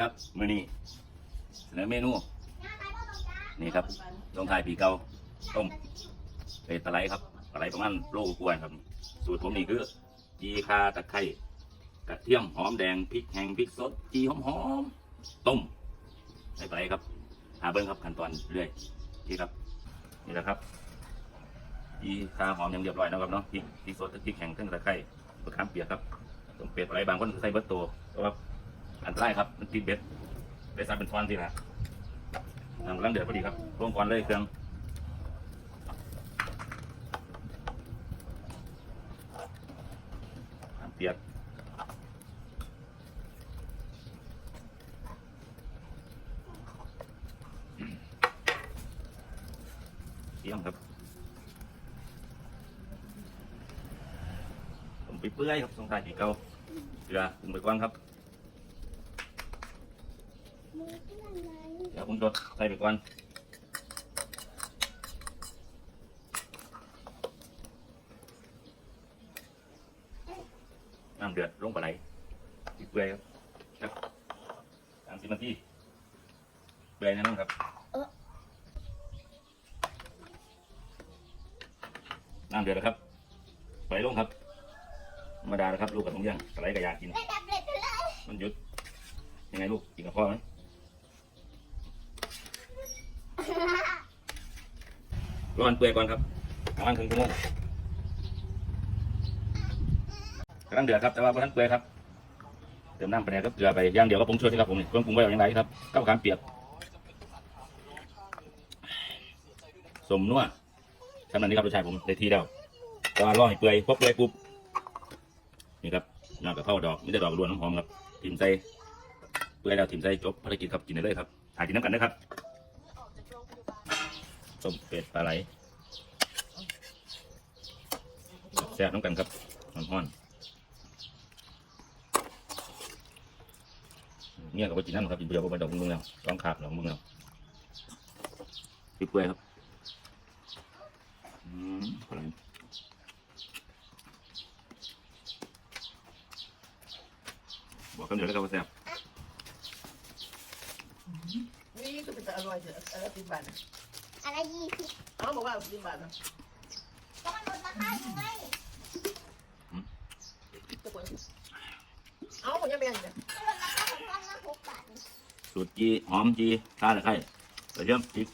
ครับมื้อนี้เสนอเมนู นี่ครับลงทายปีเก่าต้มเป็ดปลาไหลครับปลาไหลประมาณโลกกวนครับ สูตรผมนี่คือจีคาตะไคร้กระเทียมหอมแดงพริกแห้งพริกสดจีหอมหอมต้มใส่ปไหลครับ หาเบิ้งครับขั้นตอนเรื่อยนี่ครับ นี่แหละครับจีคาหอมอย่างเรียบร้อยนะครับเนาะพริกพริกสดพริกแห้งเครื่องตะไคร้มะขามเปียกครับต้มเป็ดปลาไหลบางคนใส่เบิร์ตโตเพราะว่า อันตรายครับมันติดเบ็ดเบ็ดซับเป็นฟอนทีละน้ำกำลังเดือดพอดีครับลงก่อนเลยเครื่องน้ำเปียกเยี่ยมครับผมไปเปื่อยครับสงท้ายปีเก่าเกลือปรุงไปก่อนครับ เดี๋ยวผมจดใส่ไปก่อนน้ำเดือดลงปลาไหลติดเปื่อยครับครับสามสิบนาทีเปื่อยแน่นอนครับเออน้ำเดือดแล้วครับปลาไหลลงครับธรรมดาแล้วครับ ลูกกับต้องย่างปลาไหลก็อยากกินไม่ดับเด็ดเลยมันหยุดยังไงลูกกินกับพ่อไหม ร้อนเปื่อยก่อนครับประมาณครึ่งชั่วโมงกำลังเดือดครับแต่ว่าพอท่านเปื่อยครับเติมน้ำไปแล้วก็เกลือไปย่างเดียวก็ปรุงช่วยที่ครับผมนี่เครื่องปรุงไว้อย่างไรครับข้าวขามเปียกสมนัวทำนั้นนี้ครับรสชาติผมได้ที่แล้วแต่ว่าร่อให้เปื่อยพอเปื่อยปุ๊บนี่ครับน้ำกับข้าวดอกไม่ได้ดอกรวนน้ำหอมครับถิ่มใส่เปื่อยแล้วถิ่มใส่จบภารกิจครับกินได้เลยครับหากินน้ำกันนะครับ ต้มเป็ดปลาไหลแซ่บน้ำกันครับร้อนๆเนี่ยกับว่าจีนั่นครับกินเปรี้ยวก็ไปดอกมึงแล้วต้องขาบดอกมึงแล้วพริกเปื่อยครับอืมอร่อยบอกคำเดียวแล้วก็ว่าแซ่บนี่ก็เป็นแต่อร่อยเถอะเออสิบบาทนะ อะไรยี่สิบเขาบอกว่าสิบบาทนะก็มันลดราคาอยู่ไงทุกคนเอาผมยังไม่ยังเนี่ยก็ลดราคาของกันละหกบาทสูตรจีหอมจีข้าตะไคร้กระเทียมพริก